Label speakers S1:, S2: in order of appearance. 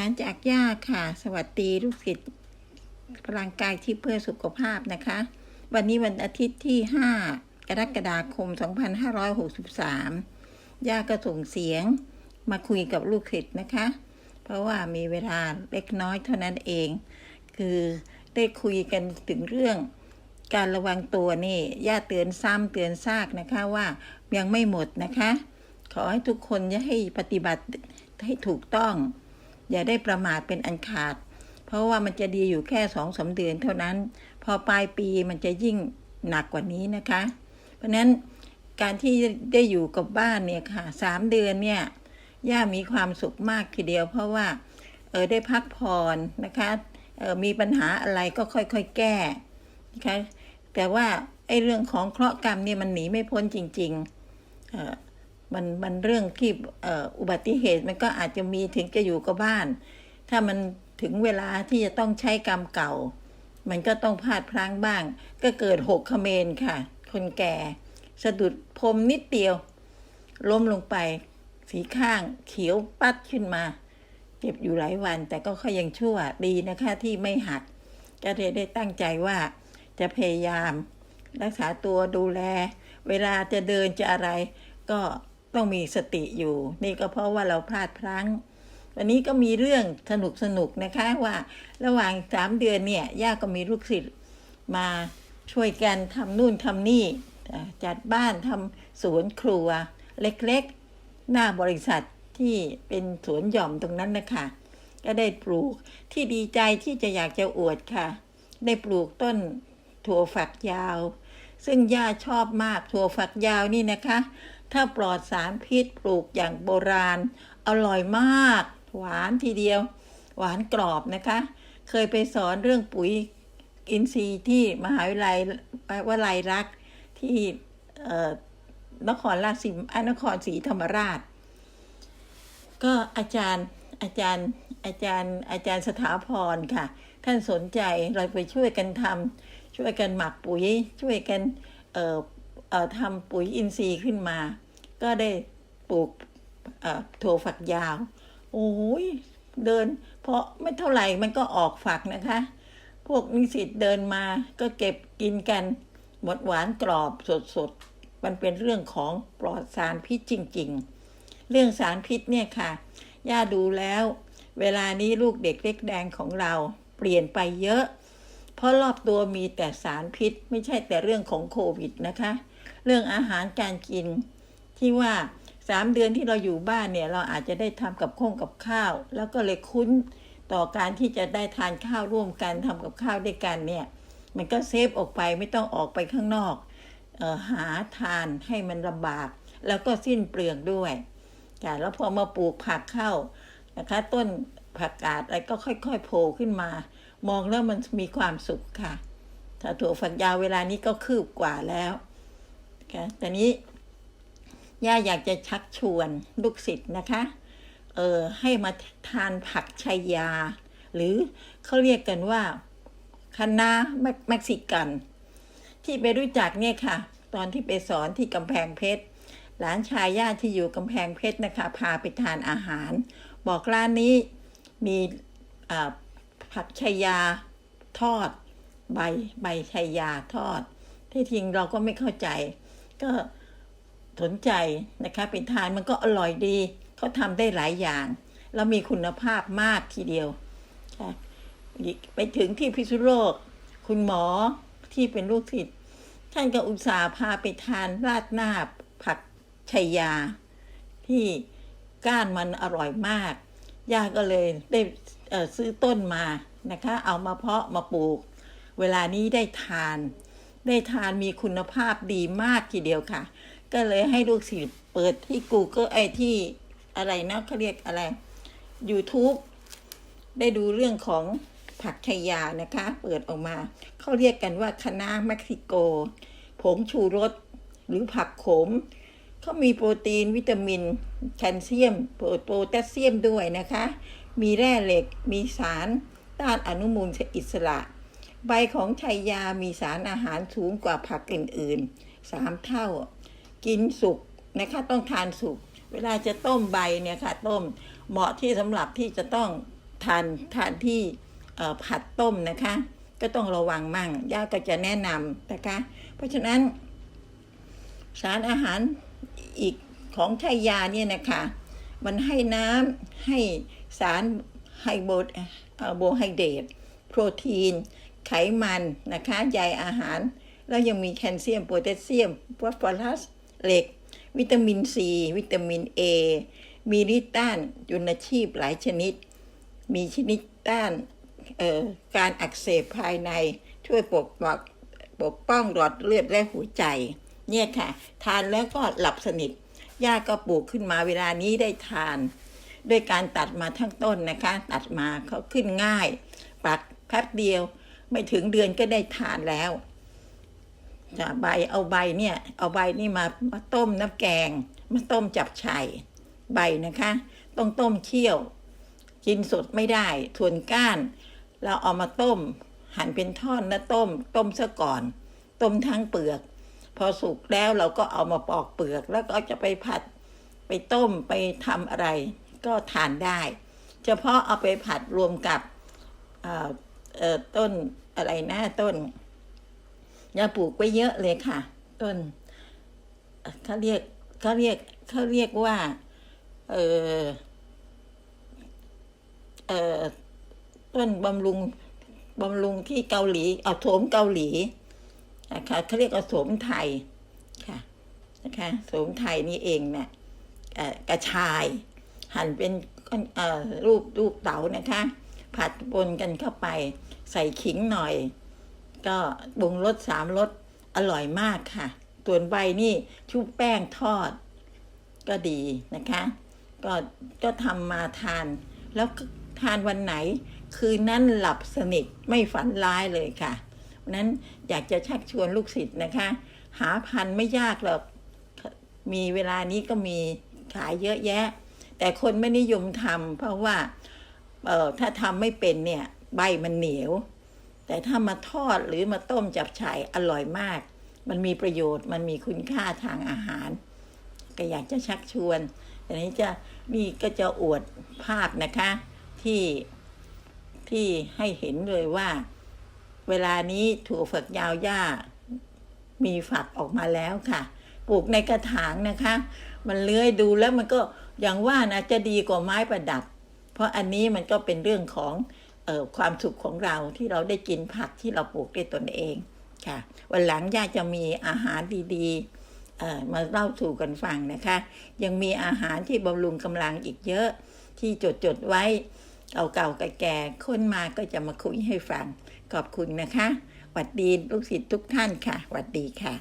S1: ารจากย่าค่ะ สวัสดีลูกศิษย์พลังกายที่เพื่อสุขภาพนะคะ วันนี้วันอาทิตย์ที่ 5 กรกฎาคม 2563 ย่าก็ส่งเสียงมาคุยกับลูกศิษย์นะคะ เพราะว่ามีเวลาเล็กน้อยเท่านั้นเอง คือได้คุยกันถึงเรื่องการระวังตัวนี่ย่าเตือนซ้ำเตือนซากนะคะว่ายังไม่หมดนะคะ ขอให้ทุกคนจะให้ปฏิบัติให้ถูกต้อง อย่าได้ประมาทเป็นอันขาด เพราะว่ามันจะดีอยู่แค่สองสาเดือนเท่านั้น พอปลายปีมันจะยิ่งหนักกว่านี้นะคะ เพราะฉะนั้นการที่ได้อยู่กับบ้านเนี่ยค่ะสามเดือนเนี่ยย่ามีความสุขมากทีเดียว เพราะว่าเออได้พักผ่อนนะคะเออมีปัญหาอะไรก็ค่อยๆแก้นะคะแต่ว่าไอ้เรื่องของเคราะห์กรรมเนี่ยมันหนีไม่พ้นจริงๆเออ มันมันเรื่องที่อุบัติเหตุมันก็อาจจะมีถึงจะอยู่กับบ้าน ถ้ามันถึงเวลาที่จะต้องใช้กรรมเก่า มันก็ต้องพลาดพลั้งบ้าง ก็เกิดหกเขมรค่ะ คนแก่ สะดุดพรมนิดเดียว ล้มลงไป สีข้างเขียวปัดขึ้นมา เจ็บอยู่หลายวัน แต่ก็ค่อยยังชั่วดีนะคะที่ไม่หัก ก็เลยได้ตั้งใจว่าจะพยายาม รักษาตัวดูแล เวลาจะเดินจะอะไรก็ ต้องมีสติอยู่ นี่ก็เพราะว่าเราพลาดพลั้ง วันนี้ก็มีเรื่องสนุกสนุกๆนะคะว่าระหว่างสามเดือนเนี่ยย่าก็มีลูกศิษย์มาช่วยกันทำนู่นทำนี่จัดบ้านทำสวนครัว เล็กๆ หน้าบริษัทที่เป็นสวนหย่อมตรงนั้นนะคะก็ได้ปลูกที่ดีใจที่จะอยากจะอวดค่ะ ได้ปลูกต้นถั่วฝักยาว ซึ่งย่าชอบมากถั่วฝักยาวนี่นะคะ ถ้าปลอดสารพิษปลูกอย่างโบราณ อร่อยมาก หวานทีเดียว หวานกรอบนะคะ เคยไปสอนเรื่องปุ๋ยอินทรีย์ที่มหาวิทยาลัยวลัยรักที่นครราชสีอ่านครศรีธรรมราช ก็อาจารย์อาจารย์อาจารย์อาจารย์สถาพรค่ะ ท่านสนใจเราไปช่วยกันทำช่วยกันหมักปุ๋ยช่วยกันเทำปุ๋ยอินทรีย์ขึ้นมา ก็ได้ปลูกเอ่อถั่วฝักยาว โอ้ยเดิน เพราะไม่เท่าไหร่มันก็ออกฝักนะคะ พวกนิสิตเดินมาก็เก็บกินกัน หมดหวานกรอบสดๆ มันเป็นเรื่องของปลอดสารพิษจริงๆ เรื่องสารพิษเนี่ยค่ะ ย่าดูแล้ว เวลานี้ลูกเด็กเล็กแดงของเราเปลี่ยนไปเยอะ เพราะรอบตัวมีแต่สารพิษไม่ใช่แต่เรื่องของโควิดนะคะ เรื่องอาหารการกิน ที่ว่าสามเดือนที่เราอยู่บ้านเนี่ย เราอาจจะได้ทำกับข้องกับข้าว แล้วก็เลยคุ้นต่อการที่จะได้ทานข้าวร่วมกันทำกับข้าวด้วยกันเนี่ย มันก็เซฟออกไปไม่ต้องออกไปข้างนอกออหาทานให้มันลำบาก แล้วก็สิ้นเปลืองด้วยค่ะแล้วพอมาปลูกผักเข้านะคะ ต้นผักกาดอะไรก็ค่อยๆโผล่ขึ้นมา มองแล้วมันมีความสุขค่ะถ้าถั่วฝักยาวเวลานี้ก็คืบกว่าแล้ว ค่ะแต่นี้ย่าอยากจะชักชวนลูกศิษย์นะคะ เออให้มาทานผักชัยา หรือเขาเรียกกันว่าคะน้าเม็กซิกัน ที่ไปรู้จักเนี่ยค่ะ ตอนที่ไปสอนที่กำแพงเพชรหลานชายย่าที่อยู่กำแพงเพชรนะคะ พาไปทานอาหาร บอกร้านนี้มีผักชัยาทอด ใบใบชัยยาทอด ที่จริงเราก็ไม่เข้าใจ ก็สนใจนะคะไปทานมันก็อร่อยดีเขาทำได้หลายอย่าง แล้วมีคุณภาพมากทีเดียวค่ะไปถึงที่พิษณุโลก คุณหมอที่เป็นลูกศิษย์ท่านก็อุตส่าห์พาไปทานราดหน้าผักชัยยา ที่ก้านมันอร่อยมาก ย่าก็เลยได้ซื้อต้นมานะคะ เอามาเพาะมาปลูก เวลานี้ได้ทาน ได้ทานมีคุณภาพดีมากทีเดียวค่ะ ก็เลยให้ลูกศิษย์เปิดที่ Google ไอที่อะไรนะเขาเรียกอะไร YouTube ได้ดูเรื่องของผักชายานะคะ เปิดออกมา เขาเรียกกันว่าคะน้าเม็กซิโก ผงชูรส หรือผักโขม เขามีโปรตีนวิตามิน แคลเซียม โปรโพแทสเซียมด้วยนะคะ มีแร่เหล็ก มีสารต้านอนุมูลอิสระ ใบของชัยยามีสารอาหารสูงกว่าผักอื่นๆสามเท่า กินสุกนะคะต้องทานสุก เวลาจะต้มใบเนี่ยค่ะต้มเหมาะที่สำหรับที่จะต้องทานทานที่ผัดต้มนะคะ ก็ต้องระวังมั่งย่าก็จะแนะนำนะคะ เพราะฉะนั้น สารอาหารอีกของไทยยาเนี่ยนะคะ มันให้น้ำให้สารไฮโบเอ่อโบไฮเดรตโปรตีน ไขมันนะคะใยอาหาร แล้วยังมีแคลเซียมโพแทสเซียมฟอสฟอรัสเหล็ก วิตามินซี วิตามินเอมีฤทธิ์ต้านจุลชีพหลายชนิด มีชนิดต้านการอักเสบภายในช่วยปกปักปกป้องหลอดเลือดและหัวใจ เนี่ยค่ะ ทานแล้วก็หลับสนิทย่าก็ปลูกขึ้นมาเวลานี้ได้ทาน ด้วยการตัดมาทั้งต้นนะคะ ตัดมาเขาขึ้นง่าย ปักแป๊บเดียว ไม่ถึงเดือนก็ได้ทานแล้วจะใบเอาใบเนี่ย เอาใบนี่มามาต้มน้ำแกง มาต้มจับไฉ่ใบนะคะ ต้องต้มเคี่ยว กินสดไม่ได้ส่วนก้าน เราเอามาต้ม หั่นเป็นท่อนแล้วต้ม ต้มซะก่อน ต้มทั้งเปลือก พอสุกแล้วเราก็เอามาปอกเปลือก แล้วก็จะไปผัด ไปต้มไปทำอะไร ก็ทานได้ เฉพาะเอาไปผัดรวมกับ เอ่อต้นอะไรนะต้นยาปลูกไว้เยอะเลยค่ะ ต้นเขาเรียกเขาเรียกเขาเรียกว่า เออเออต้นบำรุงบำรุงที่เกาหลีเอาโถมเกาหลีนะคะเขาเรียกเอาโสมไทยค่ะนะคะโสมไทยนี่เองเนี่ยกระชาย หั่นเป็นรูปรูปเต๋านะคะ ผัดปนกันเข้าไป ใส่ขิงหน่อย ก็ปรุงรสสามรสอร่อยมากค่ะส่วนใบนี่ชุบแป้งทอด ก็ดีนะคะ ก็ก็ทำมาทาน แล้วทานวันไหน คืนนั้นหลับสนิทไม่ฝันร้ายเลยค่ะนั้นอยากจะชักชวนลูกศิษย์นะคะ หาพันไม่ยากหรอกมีเวลานี้ก็มีขายเยอะแยะ แต่คนไม่นิยมทำเพราะว่า เออถ้าทำไม่เป็นเนี่ยใบมันเหนียว แต่ถ้ามาทอดหรือมาต้มจับฉ่ายอร่อยมาก มันมีประโยชน์มันมีคุณค่าทางอาหาร ก็อยากจะชักชวนอันนี้จะนี่ก็จะอวดภาพนะคะที่ที่ให้เห็นเลยว่า เวลานี้ถั่วฝักยาวหญ้ามีฝักออกมาแล้วค่ะ ปลูกในกระถางนะคะ มันเลื้อยดูแล้วมันก็อย่างว่านะจะดีกว่าไม้ประดับ เพราะอันนี้มันก็เป็นเรื่องของออความสุขของเราที่เราได้กินผักที่เราปลูกด้วยตนเองค่ะ วันหลังย่าจะมีอาหารดีๆมาเล่าสู่กันฟังนะคะ ยังมีอาหารที่บำรุงกำลังอีกเยอะที่จดจดๆไว้เก่าๆแก่ๆคนมาก็จะมาคุยให้ฟัง ขอบคุณนะคะหวัดดีลูกศิษย์ทุกท่านค่ะหวัดดีค่ะ